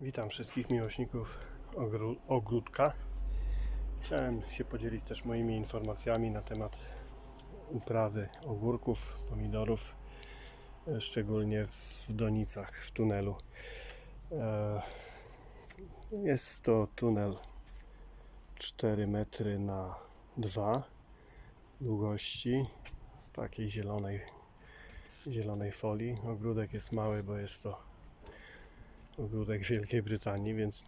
Witam wszystkich miłośników ogródka. Chciałem się podzielić też moimi informacjami na temat uprawy ogórków, pomidorów, e, szczególnie w donicach, w tunelu. E, Jest to tunel 4 metry na 2 długości z takiej zielonej, zielonej folii. Ogródek jest mały, bo jest to ogródek Wielkiej Brytanii, więc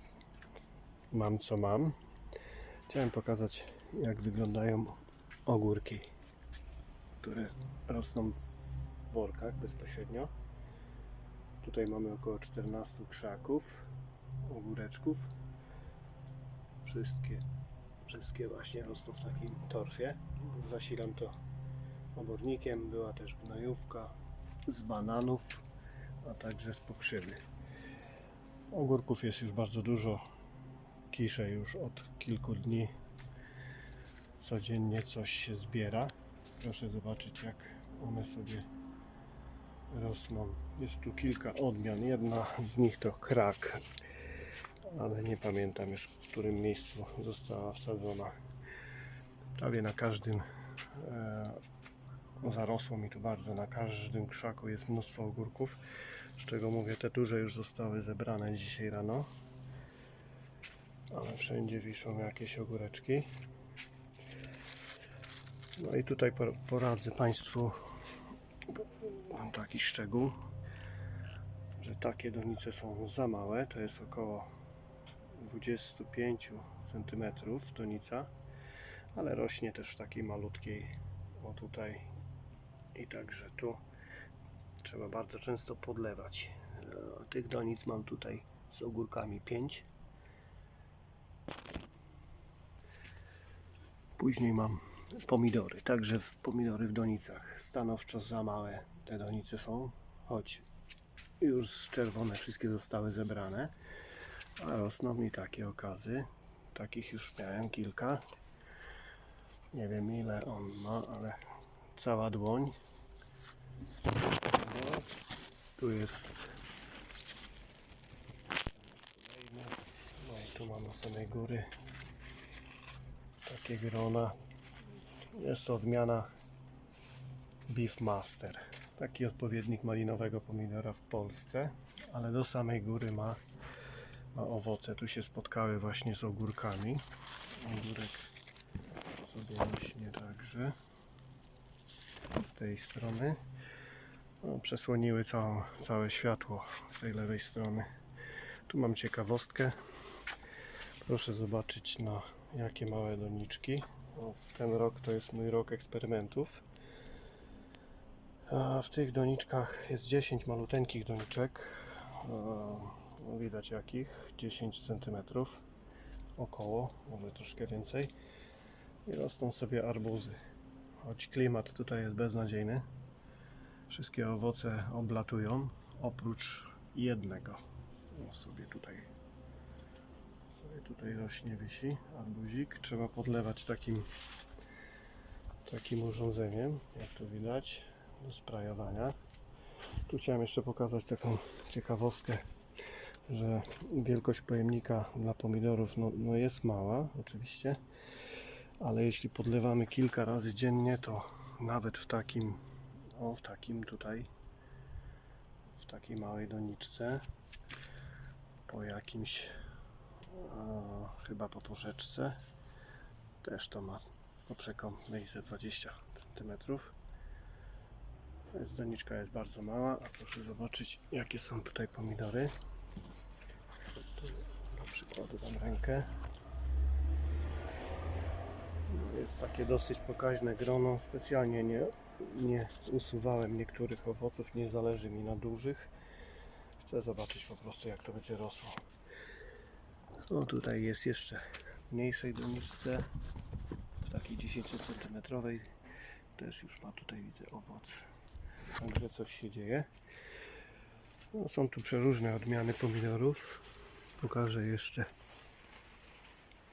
mam co mam. Chciałem pokazać, jak wyglądają ogórki, które rosną w workach bezpośrednio. Tutaj mamy około 14 krzaków, ogóreczków. Wszystkie, wszystkie właśnie rosną w takim torfie. Zasilam to obornikiem. Była też gnojówka z bananów, a także z pokrzywy. Ogórków jest już bardzo dużo. Kiszę już od kilku dni. Codziennie coś się zbiera. Proszę zobaczyć, jak one sobie rosną. Jest tu kilka odmian. Jedna z nich to krak, ale nie pamiętam już w którym miejscu została wsadzona. Prawie na każdym e, zarosło mi tu bardzo. Na każdym krzaku jest mnóstwo ogórków. Z czego mówię, te duże już zostały zebrane dzisiaj rano. Ale wszędzie wiszą jakieś ogóreczki. No i tutaj por- poradzę Państwu mam taki szczegół, że takie donice są za małe. To jest około 25 cm donica, ale rośnie też w takiej malutkiej, o tutaj i także tu. Trzeba bardzo często podlewać. E, Tych donic mam tutaj z ogórkami 5. Później mam pomidory, także w pomidory w donicach. Stanowczo za małe te donice są, choć już czerwone wszystkie zostały zebrane. A rosną mi takie okazy. Takich już miałem kilka. Nie wiem ile on ma, ale cała dłoń. Tu jest kolejny. No i tu mam na samej góry takie grona. Jest to odmiana Beefmaster. Taki odpowiednik malinowego pomidora w Polsce, ale do samej góry ma, ma owoce. Tu się spotkały właśnie z ogórkami. Ogórek sobie rośnie także z tej strony. No, przesłoniły całą, całe światło z tej lewej strony. Tu mam ciekawostkę. Proszę zobaczyć na jakie małe doniczki. O, ten rok to jest mój rok eksperymentów. A w tych doniczkach jest 10 maluteńkich doniczek. No widać jakich, 10 cm około, może troszkę więcej. I rosną sobie arbuzy. Choć klimat tutaj jest beznadziejny. Wszystkie owoce oblatują, oprócz jednego. O, sobie tutaj sobie tutaj rośnie, wisi arbuzik. Trzeba podlewać takim takim urządzeniem, jak tu widać, do sprayowania. Tu chciałem jeszcze pokazać taką ciekawostkę, że wielkość pojemnika dla pomidorów no, no jest mała, oczywiście, ale jeśli podlewamy kilka razy dziennie, to nawet w takim, o w takim tutaj, w takiej małej doniczce, po jakimś o, chyba po porzeczce. Też to ma poprzekąt miejsce 20 cm. Więc doniczka jest bardzo mała, a proszę zobaczyć jakie są tutaj pomidory. Tu na przykład dam rękę. Jest takie dosyć pokaźne grono. Specjalnie nie, nie usuwałem niektórych owoców, nie zależy mi na dużych. Chcę zobaczyć po prostu jak to będzie rosło. O, tutaj jest jeszcze w mniejszej doniczce, w takiej 10 cm. Też już ma tutaj widzę owoc. Także coś się dzieje. No, są tu przeróżne odmiany pomidorów. Pokażę jeszcze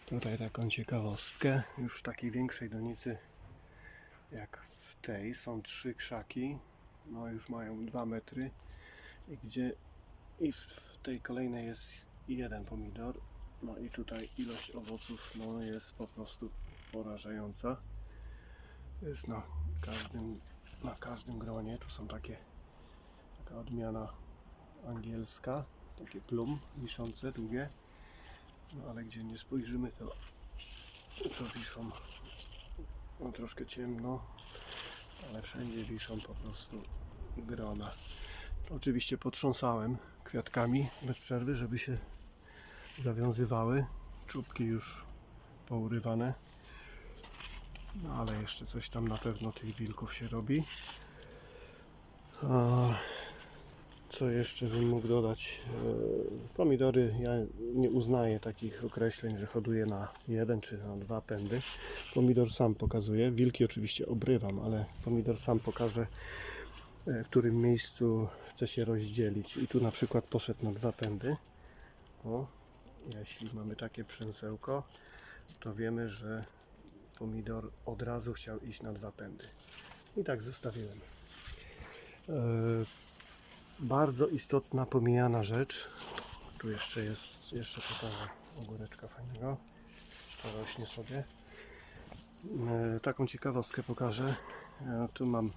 tutaj taką ciekawostkę. Już w takiej większej donicy jak w tej są trzy krzaki. No już mają 2 metry. I gdzie i w, w tej kolejnej jest jeden pomidor. No i tutaj ilość owoców no, jest po prostu porażająca. Jest na każdym, na każdym gronie. Tu są takie taka odmiana angielska, takie plum wiszące, długie. No ale gdzie nie spojrzymy, to, to wiszą no, troszkę ciemno, ale wszędzie wiszą po prostu grona. Oczywiście potrząsałem kwiatkami bez przerwy, żeby się zawiązywały. Czubki już pourywane. No ale jeszcze coś tam na pewno tych wilków się robi. A co jeszcze bym mógł dodać? E, Pomidory, ja nie uznaję takich określeń, że hoduje na jeden czy na dwa pędy. Pomidor sam pokazuje. Wilki oczywiście obrywam, ale pomidor sam pokaże, e, w którym miejscu chce się rozdzielić. I tu na przykład poszedł na dwa pędy. O, jeśli mamy takie przęsełko, to wiemy, że pomidor od razu chciał iść na dwa pędy. I tak zostawiłem. Bardzo istotna, pomijana rzecz. Tu jeszcze jest, jeszcze pokażę ogóreczka fajnego. To rośnie sobie. E, Taką ciekawostkę pokażę. E, Tu mam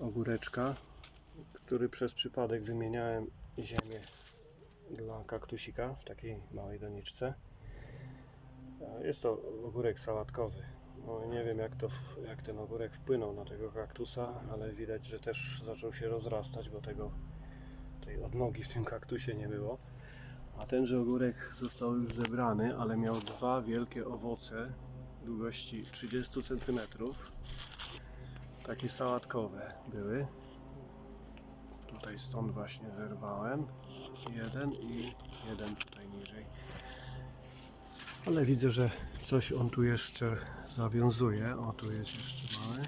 ogóreczka, który przez przypadek wymieniałem ziemię dla kaktusika w takiej małej doniczce. E, Jest to ogórek sałatkowy. No, nie wiem jak, to, jak ten ogórek wpłynął na tego kaktusa, ale widać, że też zaczął się rozrastać, bo tego, tej odnogi w tym kaktusie nie było. A tenże ogórek został już zebrany, ale miał dwa wielkie owoce długości 30 cm. Takie sałatkowe były. Tutaj stąd właśnie zerwałem. Jeden i jeden tutaj niżej. Ale widzę, że coś on tu jeszcze zawiązuje. O, tu jest jeszcze mały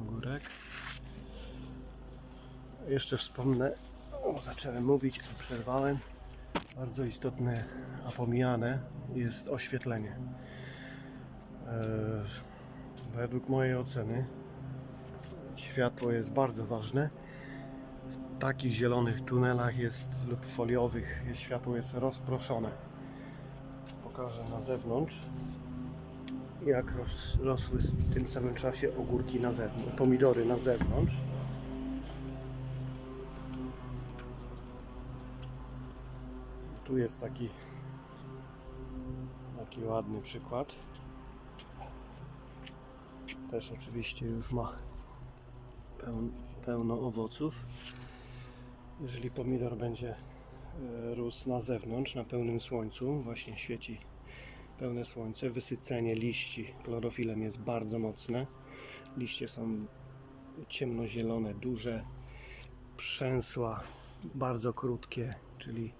ogórek. Jeszcze wspomnę, o, zacząłem mówić, przerwałem. Bardzo istotne, a pomijane jest oświetlenie. E, według mojej oceny światło jest bardzo ważne. W takich zielonych tunelach jest lub foliowych jest, światło jest rozproszone pokażę na zewnątrz jak ros, rosły w tym samym czasie ogórki na zewnątrz, pomidory na zewnątrz. Tu jest taki taki ładny przykład. Też oczywiście już ma peł, pełno owoców. Jeżeli pomidor będzie e, rósł na zewnątrz, na pełnym słońcu, właśnie świeci pełne słońce, wysycenie liści chlorofilem jest bardzo mocne. Liście są ciemnozielone, duże, przęsła, bardzo krótkie, czyli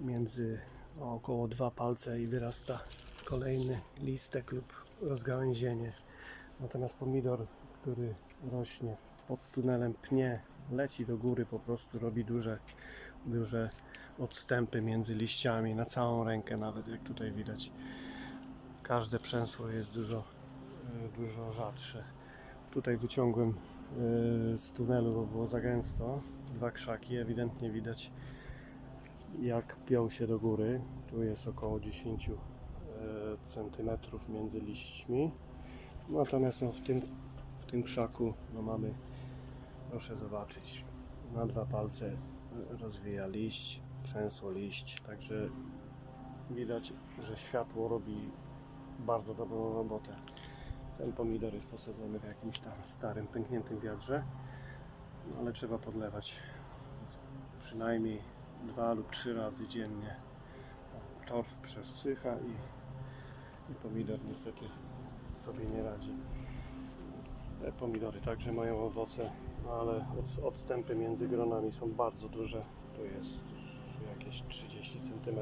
między około dwa palce i wyrasta kolejny listek lub rozgałęzienie. Natomiast pomidor, który rośnie pod tunelem pnie, leci do góry, po prostu robi duże, duże odstępy między liściami na całą rękę, nawet jak tutaj widać. Każde przęsło jest dużo, e, dużo rzadsze. Tutaj wyciągłem e, z tunelu, bo było za gęsto, dwa krzaki, ewidentnie widać jak piął się do góry. Tu jest około 10 e, centymetrów między liśćmi. Natomiast no, w, tym, w tym krzaku no, mamy, proszę zobaczyć, na dwa palce rozwija liść, przęsło liść, także widać, że światło robi bardzo dobrą robotę. Ten pomidor jest posadzony w jakimś tam starym, pękniętym wiadrze, no, ale trzeba podlewać przynajmniej dwa lub trzy razy dziennie. Torf przesycha i, i pomidor niestety sobie nie radzi. Te pomidory także mają owoce, no ale od, odstępy między gronami są bardzo duże. Tu jest jakieś 30 cm.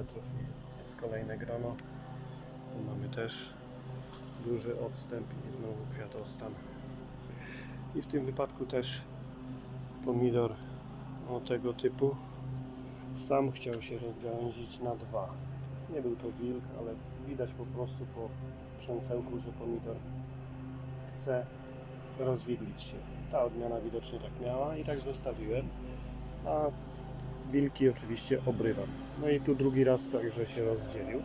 Jest kolejne grono. Tu mamy też duży odstęp i znowu kwiatostan. I w tym wypadku też pomidor o tego typu sam chciał się rozgałęzić na dwa. Nie był to wilk, ale widać po prostu po przęsełku, że pomidor chce rozwidlić się. Ta odmiana widocznie tak miała i tak zostawiłem. A wilki oczywiście obrywam. No i tu drugi raz także się rozdzielił.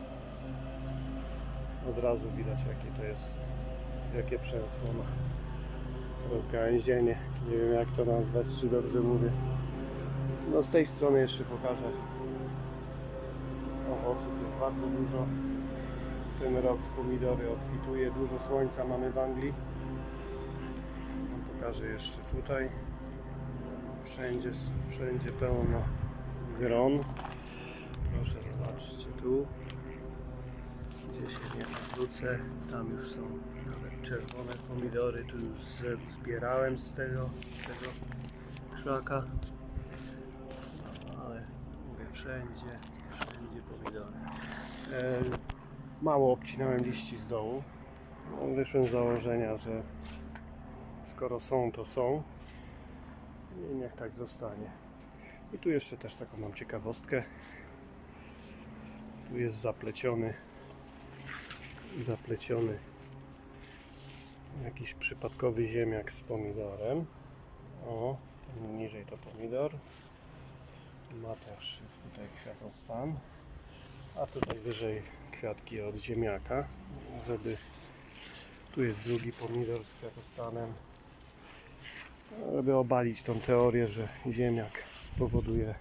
Od razu widać jakie to jest, jakie przerosło ma rozgałęzienie. Nie wiem jak to nazwać, czy dobrze mówię. No z tej strony jeszcze pokażę. Owoców jest bardzo dużo. Ten rok pomidory obfituje, dużo słońca mamy w Anglii. No, Pokażę jeszcze tutaj. Wszędzie, wszędzie pełno gron. Proszę zobaczcie tu. Gdzie się nie nawrócę. Tam już są nawet czerwone pomidory. Tu już zbierałem z tego, z tego krzaka. Ale mówię wszędzie, wszędzie pomidory. E, mało obcinałem liści z dołu. No, wyszłem z założenia, że skoro są, to są. I niech tak zostanie. I tu jeszcze też taką mam ciekawostkę. Tu jest zapleciony zapleciony jakiś przypadkowy ziemniak z pomidorem. O, niżej to pomidor. Ma też już tutaj kwiatostan. A tutaj wyżej kwiatki od ziemniaka, żeby tu jest drugi pomidor z kwiatostanem żeby obalić tą teorię, że ziemniak powoduje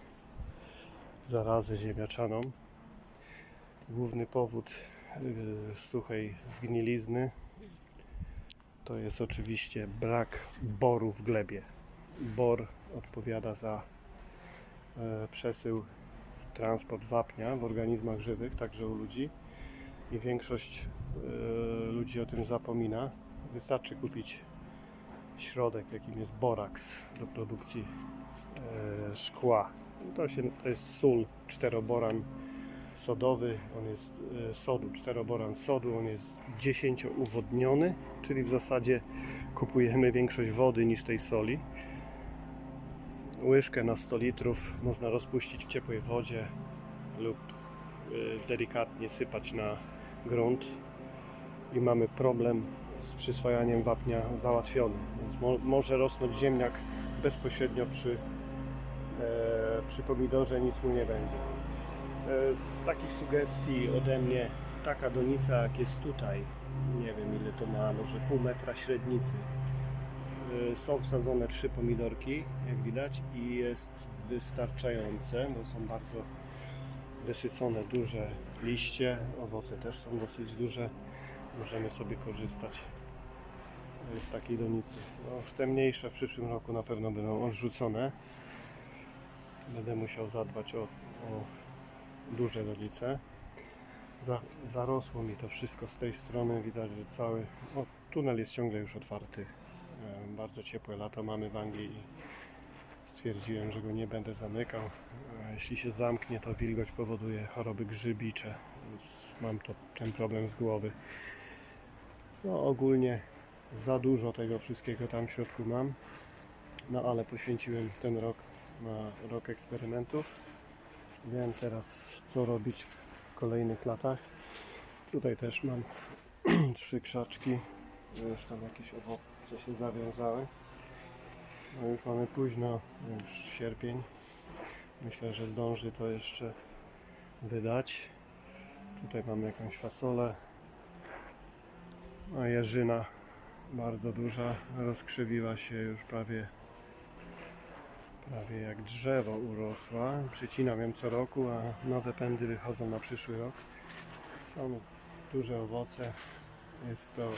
zarazę ziemniaczaną. Główny powód yy, suchej zgnilizny to jest oczywiście brak boru w glebie. Bor odpowiada za e, przesył, transport wapnia w organizmach żywych, także u ludzi. I większość e, ludzi o tym zapomina. Wystarczy kupić środek, jakim jest boraks do produkcji e, szkła. To, się, to jest sól, czteroboran sodowy, on jest e, sodu, czteroboran sodu, on jest 10 uwodniony, czyli w zasadzie kupujemy większość wody niż tej soli. Łyżkę na 100 litrów można rozpuścić w ciepłej wodzie lub e, delikatnie sypać na grunt i mamy problem z przyswajaniem wapnia załatwiony. Więc mo może rosnąć ziemniak bezpośrednio przy, e, przy pomidorze, nic mu nie będzie. E, z takich sugestii ode mnie taka donica jak jest tutaj, nie wiem ile to ma, może pół metra średnicy. E, są wsadzone trzy pomidorki, jak widać, i jest wystarczające, bo są bardzo wysycone, duże liście, owoce też są dosyć duże możemy sobie korzystać z takiej donicy. No, te mniejsze w przyszłym roku na pewno będą odrzucone. Będę musiał zadbać o, o duże donice. Za, zarosło mi to wszystko z tej strony. Widać, że cały o, tunel jest ciągle już otwarty. Bardzo ciepłe lato mamy w Anglii i stwierdziłem, że go nie będę zamykał. E, Jeśli się zamknie, to wilgoć powoduje choroby grzybicze, mam to, ten problem z głowy. No ogólnie za dużo tego wszystkiego tam w środku mam. No ale poświęciłem ten rok na rok eksperymentów. Wiem teraz co robić w kolejnych latach. Tutaj też mam trzy krzaczki. Już tam jakieś owoce się zawiązały. No już mamy późno, już sierpień. Myślę, że zdąży to jeszcze wydać. Tutaj mamy jakąś fasolę. A jeżyna bardzo duża, rozkrzywiła się już prawie prawie jak drzewo urosła. Przycinam ją co roku, a nowe pędy wychodzą na przyszły rok. Są duże owoce. Jest to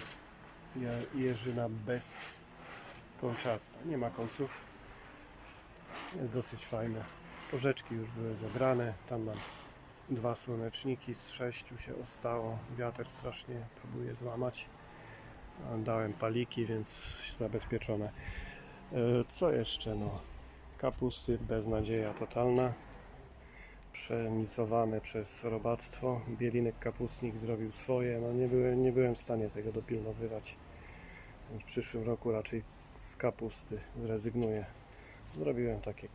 je- jeżyna bez kolczasta. Nie ma kolców. Jest dosyć fajne. Porzeczki już były zebrane. Tam mam dwa słoneczniki z sześciu się ostało. Wiatr strasznie próbuje złamać. Dałem paliki, więc zabezpieczone. E, Co jeszcze? No, kapusty, beznadzieja totalna. Przemisowane przez robactwo. Bielinek kapustnik zrobił swoje. No, nie, byłem, nie byłem w stanie tego dopilnowywać. W przyszłym roku raczej z kapusty zrezygnuję. Zrobiłem takie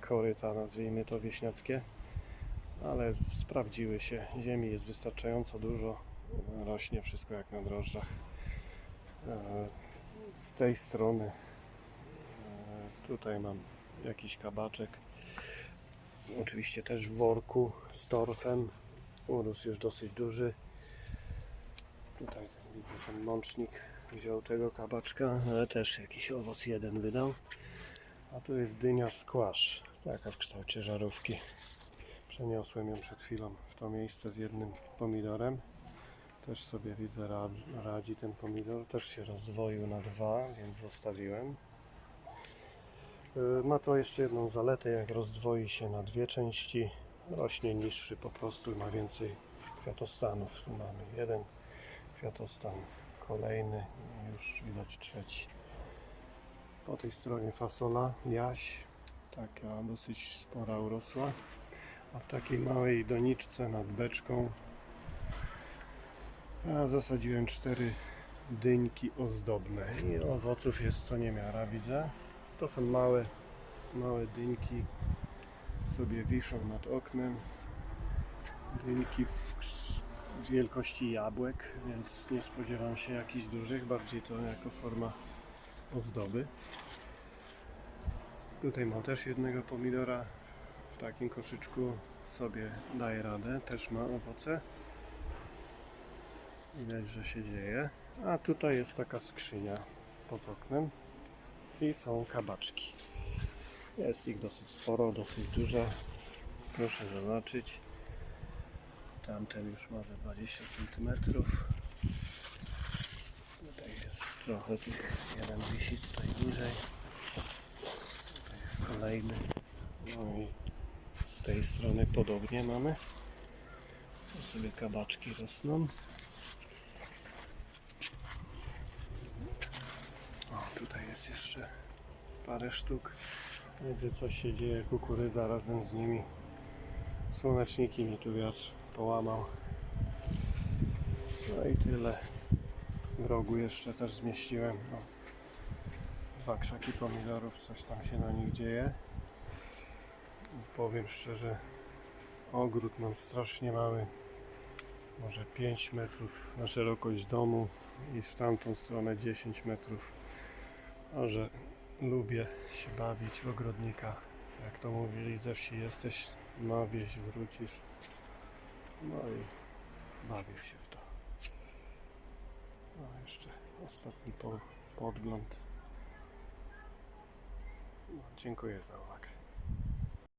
koryta, nazwijmy to wieśniackie ale sprawdziły się. Ziemi jest wystarczająco dużo. Rośnie wszystko jak na drożdżach. E, Z tej strony e, tutaj mam jakiś kabaczek. oczywiście też w worku z torfem. Urósł już dosyć duży. Tutaj widzę ten mącznik wziął tego kabaczka, ale też jakiś owoc jeden wydał. A tu jest dynia squash, taka w kształcie żarówki. Przeniosłem ją przed chwilą w to miejsce z jednym pomidorem. Też sobie widzę radzi, ten pomidor. Też się rozdwoił na dwa, więc zostawiłem. Y, Ma to jeszcze jedną zaletę, jak rozdwoi się na dwie części, rośnie niższy po prostu i ma więcej kwiatostanów. Tu mamy jeden kwiatostan, kolejny, już widać trzeci. Po tej stronie fasola, jaś, taka dosyć spora urosła, a w takiej małej doniczce nad beczką ja zasadziłem cztery dyńki ozdobne i owoców jest co niemiara, widzę. To są małe, małe dyńki, sobie wiszą nad oknem. Dyńki w wielkości jabłek, więc nie spodziewam się jakichś dużych, bardziej to jako forma ozdoby. Tutaj mam też jednego pomidora w takim koszyczku sobie daje radę, też ma owoce. Widać, że się dzieje. A tutaj jest taka skrzynia pod oknem i są kabaczki. Jest ich dosyć sporo, dosyć dużo. Proszę zobaczyć. Tamten już ma ze 20 cm. Tutaj jest trochę, tu jeden wisi tutaj niżej. Tutaj jest kolejny. No i z tej strony podobnie mamy. Tu sobie kabaczki rosną. O, tutaj jest jeszcze parę sztuk. Gdzie coś się dzieje, kukurydza razem z nimi. Słoneczniki mi tu wiatr połamał. No i tyle. W rogu jeszcze też zmieściłem. O, dwa krzaki pomidorów, coś tam się na nich dzieje. Powiem szczerze, ogród mam strasznie mały. Może 5 metrów na szerokość domu i w tamtą stronę 10 metrów. Może lubię się bawić w ogrodnika. Jak to mówili, ze wsi jesteś, na wieś wrócisz. No i bawię się w to. No jeszcze ostatni po, podgląd. No, dziękuję za uwagę.